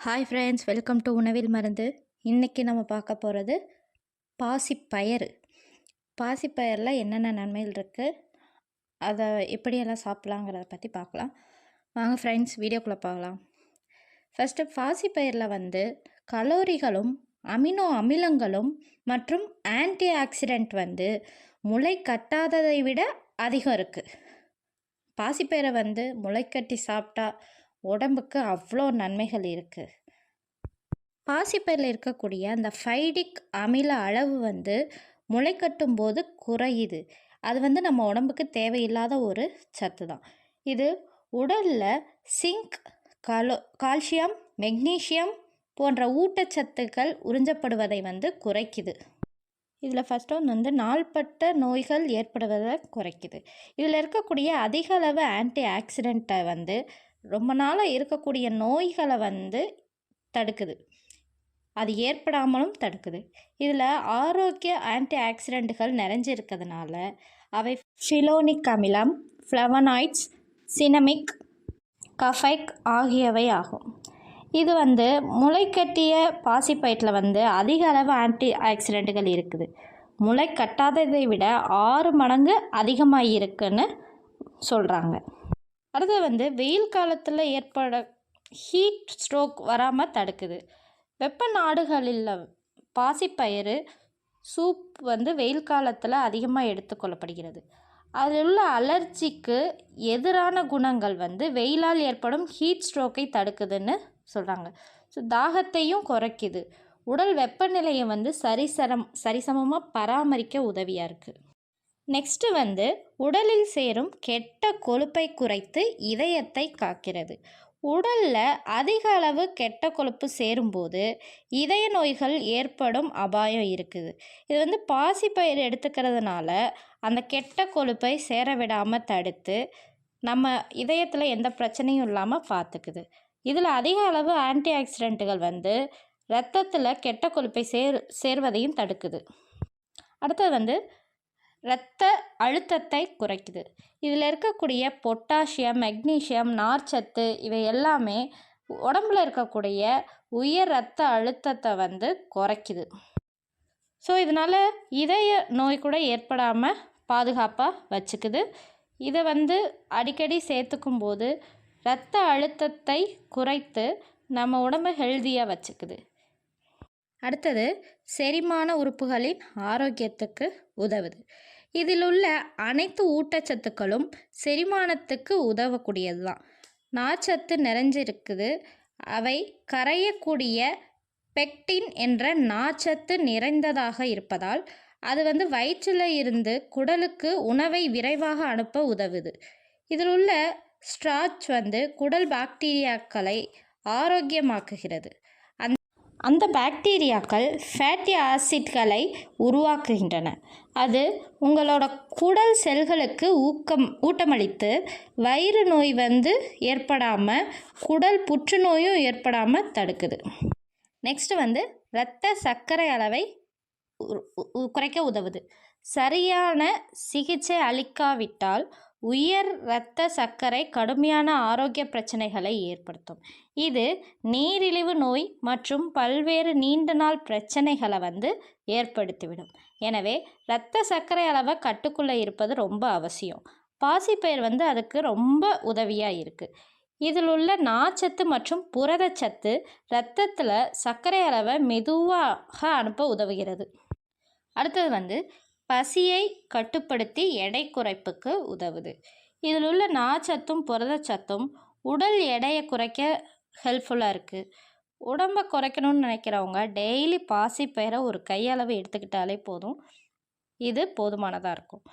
Hi friends welcome to உணவில் மருந்து. இன்றைக்கி நம்ம பார்க்க போகிறது பாசிப்பயறு. பாசிப்பயரில் என்னென்ன நன்மைகள் இருக்குது அதை எப்படியெல்லாம் சாப்பிட்லாங்கிறத பற்றி பார்க்கலாம். வாங்க ஃப்ரெண்ட்ஸ் வீடியோக்குள்ளே பார்க்கலாம் ஃபஸ்ட்டு பாசிப்பயிரில் வந்து கலோரிகளும் அமினோ அமிலங்களும் மற்றும் ஆன்டி ஆக்சிடெண்ட் வந்து முளை கட்டாததை விட அதிகம் இருக்குது பாசிப்பயிரை வந்து முளைக்கட்டி சாப்பிட்டா உடம்புக்கு அவ்வளோ நன்மைகள் இருக்குது பாசிப்பயிரில் இருக்கக்கூடிய அந்த ஃபைடிக் அமில அளவு வந்து முளைக்கட்டும் போது குறையுது. அது வந்து நம்ம உடம்புக்கு தேவையில்லாத ஒரு சத்து தான். இது உடலில் சிங்க் காலோ கால்சியம் மெக்னீஷியம் போன்ற ஊட்டச்சத்துக்கள் உறிஞ்சப்படுவதை வந்து குறைக்குது. இதில் ஃபஸ்ட் ஒன் வந்து நாள்பட்ட நோய்கள் ஏற்படுவதை குறைக்குது. இதில் இருக்கக்கூடிய அதிக அளவு ஆன்டி ஆக்சிடெண்ட்டை வந்து ரொம்ப நாளாக இருக்கக்கூடிய நோய்களை வந்து தடுக்குது. அது ஏற்படாமலும் தடுக்குது. இதில் ஆரோக்கிய ஆன்டி ஆக்சிடெண்ட்டுகள் நிறைஞ்சிருக்கிறதுனால அவை ஃபிலோனிக் அமிலம் ஃப்ளவனாய்ட்ஸ் சினமிக் கஃபைக் ஆகியவை ஆகும். இது வந்து முளைக்கட்டிய பாசிப்பயிட்டில் வந்து அதிக அளவு ஆன்டி ஆக்சிடெண்ட்டுகள் இருக்குது. முளை கட்டாததை விட ஆறு மடங்கு அதிகமாக இருக்குன்னு சொல்கிறாங்க அடுத்து வந்து வெயில் காலத்தில் ஏற்பட ஹீட் ஸ்ட்ரோக் வராமல் தடுக்குது. வெப்ப நாடுகளில் பாசிப்பயிறு சூப் வந்து வெயில் காலத்தில் அதிகமாக எடுத்துக்கொள்ளப்படுகிறது அதில் உள்ள அலர்ஜிக்கு எதிரான குணங்கள் வந்து வெயிலால் ஏற்படும் ஹீட் ஸ்ட்ரோக்கை தடுக்குதுன்னு சொல்கிறாங்க ஸோ தாகத்தையும் குறைக்குது. உடல் வெப்பநிலையை வந்து சரிசரம் சரிசமமாக பராமரிக்க உதவியாக இருக்குது நெக்ஸ்ட்டு வந்து உடலில் சேரும் கெட்ட கொழுப்பை குறைத்து இதயத்தை காக்கிறது. உடலில் அதிக அளவு கெட்ட கொழுப்பு சேரும்போது இதய நோய்கள் ஏற்படும் அபாயம் இருக்குது. இது வந்து பாசிப்பயிர் எடுத்துக்கிறதுனால அந்த கெட்ட கொழுப்பை சேர விடாமல் தடுத்து நம்ம இதயத்தில் எந்த பிரச்சனையும் இல்லாமல் பார்த்துக்குது இதில் அதிக அளவு ஆன்டி ஆக்சிடெண்ட்டுகள் வந்து ரத்தத்தில் கெட்ட கொழுப்பை சேர் சேர்வதையும் தடுக்குது. அடுத்தது வந்து இரத்த அழுத்தத்தை குறைக்குது. இதில் இருக்கக்கூடிய பொட்டாசியம் மெக்னீஷியம் நார்ச்சத்து இவை எல்லாமே உடம்புல இருக்கக்கூடிய உயர் இரத்த அழுத்தத்தை வந்து குறைக்குது. ஸோ இதனால் இதய நோய் கூட ஏற்படாமல் பாதுகாப்பாக வச்சுக்குது. இதை வந்து அடிக்கடி சேர்த்துக்கும் போது இரத்த அழுத்தத்தை குறைத்து நம்ம உடம்பை ஹெல்தியாக வச்சுக்குது. அடுத்தது செரிமான உறுப்புகளின் ஆரோக்கியத்துக்கு உதவுது. இதில் உள்ள அனைத்து ஊட்டச்சத்துக்களும் செரிமானத்துக்கு உதவக்கூடியது தான் நார்ச்சத்து நிறைஞ்சிருக்குது. அவை கரையக்கூடிய பெக்டின் என்ற நார்ச்சத்து நிறைந்ததாக இருப்பதால் அது வந்து வயிற்றில் இருந்து குடலுக்கு உணவை விரைவாக அனுப்ப உதவுது. இதில் உள்ள ஸ்ட்ராச் வந்து குடல் பாக்டீரியாக்களை ஆரோக்கியமாக்குகிறது. அந்த பாக்டீரியாக்கள் ஃபேட்டி ஆசிட்களை உருவாக்குகின்றன. அது உங்களோட குடல் செல்களுக்கு ஊக்கம் ஊட்டமளித்து வயிறு நோய் வந்து ஏற்படாமல் குடல் புற்றுநோயும் ஏற்படாமல் தடுக்குது. நெக்ஸ்ட் வந்து இரத்த சர்க்கரை அளவை குறைக்க உதவுது. சரியான சிகிச்சை அளிக்காவிட்டால் உயர் இரத்த சர்க்கரை கடுமையான ஆரோக்கிய பிரச்சனைகளை ஏற்படுத்தும். இது நீரிழிவு நோய் மற்றும் பல்வேறு நீண்ட நாள் பிரச்சனைகளை வந்து ஏற்படுத்திவிடும். எனவே இரத்த சர்க்கரை அளவை கட்டுக்குள்ளே இருப்பது ரொம்ப அவசியம். பாசிப்பயிர் வந்து அதுக்கு ரொம்ப உதவியாக இருக்குது இதில் உள்ள நார்ச்சத்து மற்றும் புரதச்சத்து இரத்தத்தில் சர்க்கரை அளவை மெதுவாக அனுப்ப உதவுகிறது. அடுத்தது வந்து பசியை கட்டுப்படுத்தி எடை குறைப்புக்கு உதவுது. இதில் உள்ள நார்ச்சத்தும் புரதச்சத்தும் உடல் எடையை குறைக்க ஹெல்ப்ஃபுல்லாக இருக்குது உடம்பை குறைக்கணும்னு நினைக்கிறவங்க டெய்லி பாசிப்பயிரை ஒரு கையளவு எடுத்துக்கிட்டாலே போதும். இது போதுமானதாக இருக்கும்.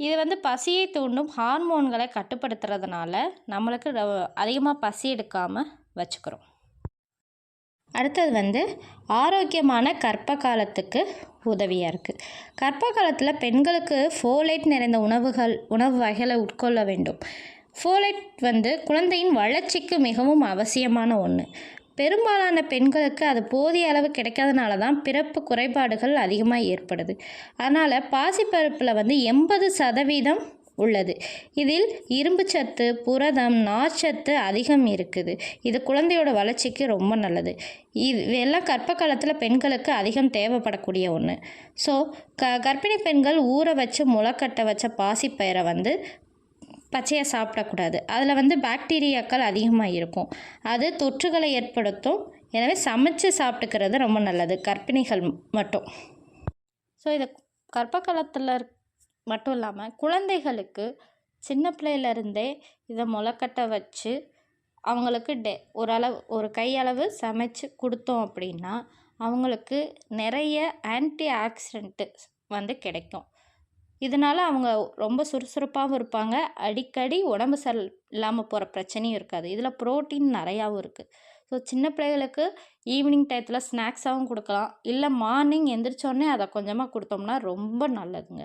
இது வந்து பசியை தூண்டும் ஹார்மோன்களை கட்டுப்படுத்துறதுனால நம்மளுக்கு அதிகமாக பசி எடுக்காமல் வச்சுக்கிறோம். அடுத்தது வந்து ஆரோக்கியமான கர்ப்ப காலத்துக்கு உதவியாக இருக்குது கர்ப்ப காலத்தில் பெண்களுக்கு ஃபோலைட் நிறைந்த உணவுகள் உணவு வகைகளை உட்கொள்ள வேண்டும். ஃபோலைட் வந்து குழந்தையின் வளர்ச்சிக்கு மிகவும் அவசியமான ஒன்று பெரும்பாலான பெண்களுக்கு அது போதிய அளவு கிடைக்காதனால தான் பிறப்பு குறைபாடுகள் அதிகமாக ஏற்படுது. அதனால் பாசிப்பருப்பில் வந்து எண்பது சதவீதம் உள்ளது. இதில் இரும்பு சத்து புரதம் நார்ச்சத்து அதிகம் இருக்குது. இது குழந்தையோட வளர்ச்சிக்கு ரொம்ப நல்லது. இது எல்லாம் கர்ப்ப காலத்தில் பெண்களுக்கு அதிகம் தேவைப்படக்கூடிய ஒன்று ஸோ க கர்ப்பிணி பெண்கள் ஊற வச்சு முளைக்கட்டை வச்ச பாசிப்பயிரை வந்து பச்சையாக சாப்பிடக்கூடாது. அதில் வந்து பாக்டீரியாக்கள் அதிகமாக இருக்கும். அது தொற்றுகளை ஏற்படுத்தும். எனவே சமைச்சு சாப்பிட்டுக்கிறது ரொம்ப நல்லது. கர்ப்பிணிகள் மட்டும். ஸோ இதை கர்ப்ப காலத்தில் மட்டும் இல்லாமல் குழந்தைகளுக்கு சின்ன பிள்ளையிலேருந்தே இதை முளைக்கட்ட வச்சு அவங்களுக்கு டெ ஓரளவு ஒரு கையளவு சமைச்சு கொடுத்தோம் அப்படின்னா அவங்களுக்கு நிறைய ஆன்டி ஆக்சிடென்ட்டு வந்து கிடைக்கும். இதனால் அவங்க ரொம்ப சுறுசுறுப்பாகவும் இருப்பாங்க. அடிக்கடி உடம்பு சரி இல்லாமல் போகிற பிரச்சனையும் இருக்காது. இதில் ப்ரோட்டீன் நிறையாவும் இருக்குது ஸோ சின்ன பிள்ளைகளுக்கு ஈவினிங் டயத்தில் ஸ்நாக்ஸாகவும் கொடுக்கலாம். இல்லை மார்னிங் எந்திரிச்சோடனே அதை கொஞ்சமாக கொடுத்தோம்னா ரொம்ப நல்லதுங்க.